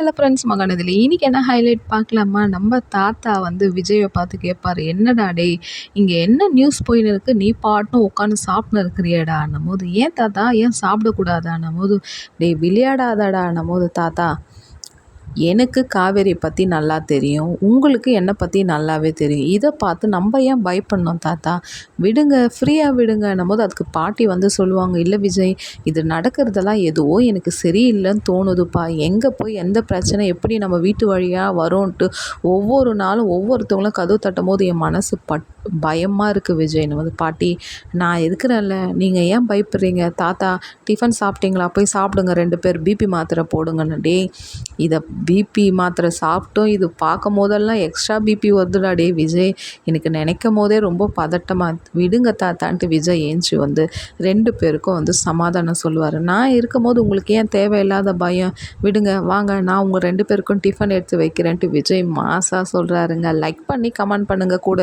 Hello friends மகானதில் இன்றைக்கி என்ன highlight பார்க்கலாமா? நம்ம தாத்தா வந்து விஜயை பார்த்து கேட்பார் என்னடா டேய் இங்கே என்ன நியூஸ் போயின்னு இருக்கு? நீ பாட்டும் உட்காந்து சாப்பிட்னு இருக்கிறியடான்னும் போது ஏன் தாத்தா? ஏன் சாப்பிடக்கூடாதான்னும் போது டேய் விளையாடாதடான்னும் போது தாத்தா. எனக்கு காவேரி பற்றி நல்லா தெரியும். உங்களுக்கு என்னை பற்றி நல்லாவே தெரியும். இதை பார்த்து நம்ம ஏன் பயப்படணும் தாத்தா? விடுங்க ஃப்ரீயாக விடுங்கன்னும் போது அதுக்கு பாட்டி வந்து சொல்லுவாங்க இல்லை விஜய் இது நடக்கிறதெல்லாம் எதுவோ எனக்கு சரியில்லைன்னு தோணுதுப்பா. எங்கே போய் எந்த பிரச்சனை எப்படி நம்ம வீட்டு வழியாக வரும்ன்ட்டு ஒவ்வொரு நாளும் ஒவ்வொருத்தவங்களும் கதவு தட்டும் போது என் மனசு பட் பயமாக இருக்குது விஜய்னு வந்து பாட்டி நான் இருக்கிறேன்ல நீங்கள் ஏன் பயப்படுறீங்க? தாத்தா டிஃபன் சாப்பிட்டீங்களா? போய் சாப்பிடுங்க ரெண்டு பேர் பிபி மாத்திரை போடுங்கன்னு. டே இதை பிபி மாத்திரை சாப்பிட்டோம். இது பார்க்கும் போதெல்லாம் எக்ஸ்ட்ரா பிபி வருதுடா டே விஜய். எனக்கு நினைக்கும் போதே ரொம்ப பதட்டமாக விடுங்க தாத்தான்ட்டு விஜய் ஏஞ்சி வந்து ரெண்டு பேருக்கும் வந்து சமாதானம் சொல்லுவார். நான் இருக்கும் போது உங்களுக்கு ஏன் தேவையில்லாத பயம்? விடுங்க வாங்க நான் உங்கள் ரெண்டு பேருக்கும் டிஃபன் எடுத்து வைக்கிறேன்ட்டு விஜய் மாசாக சொல்கிறாருங்க லைக் பண்ணி கமெண்ட் பண்ணுங்கள் கூட